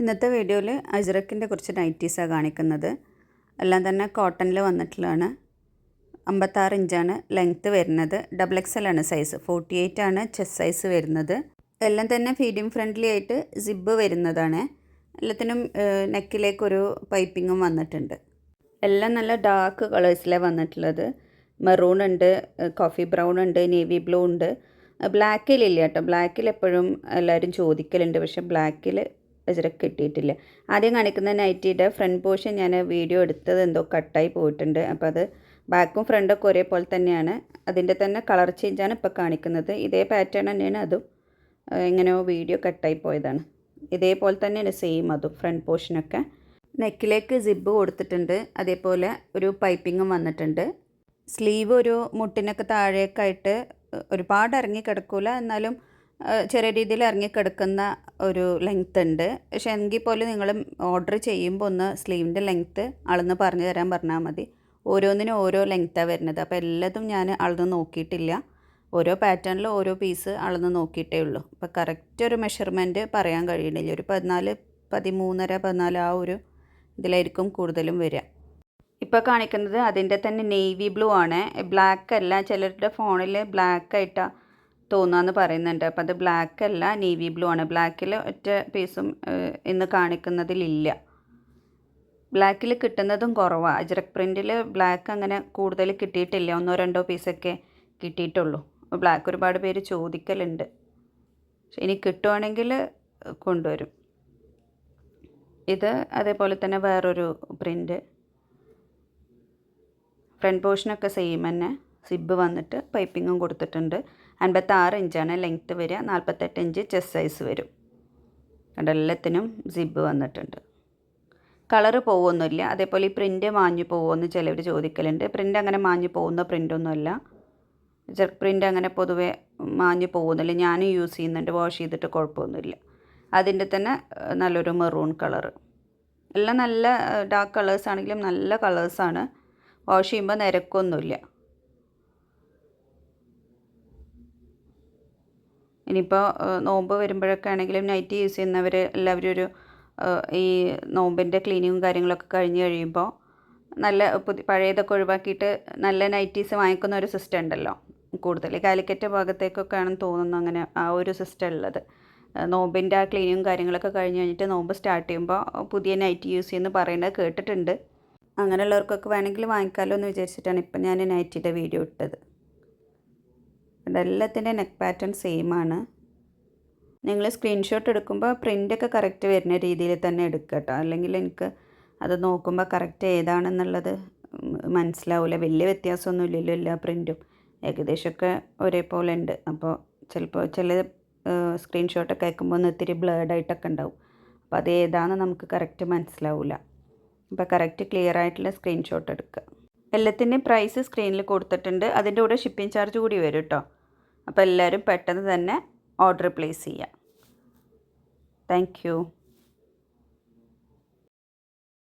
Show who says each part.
Speaker 1: ഇന്നത്തെ വീഡിയോയിൽ അജ്രക്കിന്റെ കുറച്ച് നൈറ്റീസാണ് കാണിക്കുന്നത്. എല്ലാം തന്നെ കോട്ടണിൽ വന്നിട്ടുള്ളതാണ്. അമ്പത്താറ് ഇഞ്ചാണ് ലെങ്ത്ത് വരുന്നത്. ഡബിൾ എക്സ് എൽ ആണ് സൈസ് ഫോർട്ടി എയ്റ്റ് ആണ് ചെസ് സൈസ് വരുന്നത്. എല്ലാം തന്നെ ഫീഡിങ് ഫ്രണ്ട്ലി ആയിട്ട് സിബ് വരുന്നതാണ്. എല്ലാത്തിനും നെക്കിലേക്കൊരു പൈപ്പിങ്ങും വന്നിട്ടുണ്ട്. എല്ലാം നല്ല ഡാർക്ക് കളേഴ്സിലാണ് വന്നിട്ടുള്ളത്. മെറൂൺ ഉണ്ട് കോഫി ബ്രൗൺ ഉണ്ട് നേവി ബ്ലൂ ഉണ്ട്. ബ്ലാക്കിലില്ല കേട്ടോ. ബ്ലാക്കിൽ എപ്പോഴും എല്ലാവരും ചോദിക്കലുണ്ട്. പക്ഷേ ബ്ലാക്കിൽ അജരക്ക് കിട്ടിയിട്ടില്ല. ആദ്യം കാണിക്കുന്ന നൈറ്റിയുടെ ഫ്രണ്ട് പോർഷൻ ഞാൻ വീഡിയോ എടുത്തത് എന്തോ കട്ടായി പോയിട്ടുണ്ട്. അപ്പോൾ അത് ബാക്കും ഫ്രണ്ടൊക്കെ ഒരേപോലെ തന്നെയാണ്. അതിന്റെ തന്നെ കളർ ചേഞ്ചാണ് ഇപ്പോൾ കാണിക്കുന്നത്. ഇതേ പാറ്റേൺ തന്നെയാണ് അതും. എങ്ങനെയോ വീഡിയോ കട്ടായി പോയതാണ്. ഇതേപോലെ തന്നെയാണ് സെയിം അതും ഫ്രണ്ട് പോർഷനൊക്കെ നെക്കിലേക്ക് സിബ് കൊടുത്തിട്ടുണ്ട്. അതേപോലെ ഒരു പൈപ്പിങ്ങും വന്നിട്ടുണ്ട്. സ്ലീവ് ഒരു മുട്ടിനൊക്കെ താഴേക്കായിട്ട് ഒരുപാട് ഇറങ്ങി കിടക്കില്ല എന്നാലും ചെറിയ രീതിയിൽ ഇറങ്ങിക്കിടക്കുന്ന ഒരു ലെങ്ത് ഉണ്ട്. പക്ഷേ എങ്കിൽ പോലും നിങ്ങൾ ഓർഡർ ചെയ്യുമ്പോൾ ഒന്ന് സ്ലീവിന്റെ ലെങ്ത്ത് അളന്ന് പറഞ്ഞു തരാൻ പറഞ്ഞാൽ മതി. ഓരോന്നിനും ഓരോ ലെങ്ത്താണ് വരുന്നത്. അപ്പോൾ എല്ലാതും ഞാൻ അളന്ന് നോക്കിയിട്ടില്ല. ഓരോ പാറ്റേണിൽ ഓരോ പീസ് അളന്ന് നോക്കിയിട്ടേ ഉള്ളൂ. അപ്പോൾ കറക്റ്റ് ഒരു മെഷർമെന്റ് പറയാൻ കഴിയണില്ല. ഒരു പതിനാല് പതിമൂന്നര പതിനാല് ആ ഒരു ഇതിലായിരിക്കും കൂടുതലും വരിക. ഇപ്പോൾ കാണിക്കുന്നത് അതിന്റെ തന്നെ നേവി ബ്ലൂ ആണ്. ബ്ലാക്ക് അല്ല. ചിലരുടെ ഫോണിൽ ബ്ലാക്ക് ആയിട്ടാണ് തോന്നുകയെന്ന് പറയുന്നുണ്ട്. അപ്പോൾ അത് ബ്ലാക്ക് അല്ല നേവി ബ്ലൂ ആണ്. ബ്ലാക്കിൽ ഒറ്റ പീസും ഇന്ന് കാണിക്കുന്നതിലില്ല. ബ്ലാക്കിൽ കിട്ടുന്നതും കുറവാണ് അജ്രക് പ്രിന്റിൽ ബ്ലാക്ക് അങ്ങനെ കൂടുതൽ കിട്ടിയിട്ടില്ല. ഒന്നോ രണ്ടോ പീസൊക്കെ കിട്ടിയിട്ടുള്ളൂ. ബ്ലാക്ക് ഒരുപാട് പേര് ചോദിക്കലുണ്ട്. ഇനി കിട്ടുവാണെങ്കിൽ കൊണ്ടുവരും. ഇത് അതേപോലെ തന്നെ വേറൊരു പ്രിന്റ് ഫ്രണ്ട് പോർഷനൊക്കെ സെയിം തന്നെ. സിബ് വന്നിട്ട് പൈപ്പിങ്ങും കൊടുത്തിട്ടുണ്ട്. അൻപത്താറ് ഇഞ്ചാണ് ലെങ്ത്ത് വരിക. നാൽപ്പത്തെട്ട് ഇഞ്ച് ചെസ്റ്റ് സൈസ് വരും. കണ്ട എല്ലാത്തിനും സിബ് വന്നിട്ടുണ്ട്. കളറ് പോകുന്നില്ല അതേപോലെ ഈ പ്രിന്റ് മാഞ്ഞു പോകുമെന്ന് ചിലവർ ചോദിക്കലുണ്ട്. പ്രിന്റ് അങ്ങനെ മാഞ്ഞു പോകുന്ന പ്രിന്റൊന്നുമല്ല പ്രിന്റ് അങ്ങനെ പൊതുവെ മാഞ്ഞു പോകുന്നില്ല. ഞാനും യൂസ് ചെയ്യുന്നുണ്ട്. വാഷ് ചെയ്തിട്ട് കുഴപ്പമൊന്നുമില്ല. അതിന്റെ തന്നെ നല്ലൊരു മെറൂൺ കളറ്. എല്ലാം നല്ല ഡാർക്ക് കളേഴ്സ് ആണെങ്കിലും നല്ല കളേഴ്സാണ്. വാഷ് ചെയ്യുമ്പോൾ നിരക്കൊന്നുമില്ല. ഇനിയിപ്പോൾ നോമ്പ് വരുമ്പോഴൊക്കെ ആണെങ്കിലും നൈറ്റ് യൂസ് ചെയ്യുന്നവർ എല്ലാവരും ഒരു ഈ നോമ്പിന്റെ ക്ലീനിങ്ങും കാര്യങ്ങളൊക്കെ കഴിഞ്ഞ് കഴിയുമ്പോൾ നല്ല പുതിയ പഴയതൊക്കെ ഒഴിവാക്കിയിട്ട് നല്ല നൈറ്റീസ് വാങ്ങിക്കുന്ന ഒരു സിസ്റ്റം ഉണ്ടല്ലോ. കൂടുതൽ കാലിക്കറ്റ് ഭാഗത്തേക്കൊക്കെ ആണെന്ന് തോന്നുന്നു അങ്ങനെ ആ ഒരു സിസ്റ്റം ഉള്ളത്. നോമ്പിന്റെ ആ ക്ലീനിങ്ങും കാര്യങ്ങളൊക്കെ കഴിഞ്ഞ് കഴിഞ്ഞിട്ട് നോമ്പ് സ്റ്റാർട്ട് ചെയ്യുമ്പോൾ പുതിയ നൈറ്റ് യൂസ് ചെയ്യുന്നു പറയുന്നത് കേട്ടിട്ടുണ്ട്. അങ്ങനെയുള്ളവർക്കൊക്കെ വേണമെങ്കിൽ വാങ്ങിക്കാമല്ലോ എന്ന് വിചാരിച്ചിട്ടാണ് ഇപ്പം ഞാൻ നൈറ്റിയുടെ വീഡിയോ ഇട്ടത്. എല്ലാത്തിന്റെ നെക്ക് പാറ്റേൺ സെയിം ആണ്. നിങ്ങൾ സ്ക്രീൻഷോട്ട് എടുക്കുമ്പോൾ പ്രിന്റൊക്കെ കറക്റ്റ് വരുന്ന രീതിയിൽ തന്നെ എടുക്കുക കേട്ടോ. അല്ലെങ്കിൽ എനിക്ക് അത് നോക്കുമ്പോൾ കറക്റ്റ് ഏതാണെന്നുള്ളത് മനസ്സിലാവില്ല വലിയ വ്യത്യാസമൊന്നും ഇല്ലല്ലോ എല്ലാ പ്രിന്റും ഏകദേശമൊക്കെ ഒരേപോലെ ഉണ്ട്. അപ്പോൾ ചിലപ്പോൾ ചില സ്ക്രീൻഷോട്ടൊക്കെ അയക്കുമ്പോൾ ഒന്ന് ഇത്തിരി ബ്ലേഡായിട്ടൊക്കെ ഉണ്ടാവും. അപ്പോൾ അത് ഏതാണെന്ന് നമുക്ക് കറക്റ്റ് മനസ്സിലാവില്ല അപ്പോൾ കറക്റ്റ് ക്ലിയർ ആയിട്ടുള്ള സ്ക്രീൻഷോട്ട് എടുക്കുക എല്ലാത്തിന്റെയും പ്രൈസ് സ്ക്രീനിൽ കൊടുത്തിട്ടുണ്ട്. അതിന്റെ കൂടെ ഷിപ്പിംഗ് ചാർജ് കൂടി വരും കേട്ടോ. അപ്പോൾ എല്ലാവരും പെട്ടെന്ന് തന്നെ ഓർഡർ പ്ലേസ് ചെയ്യാം. താങ്ക്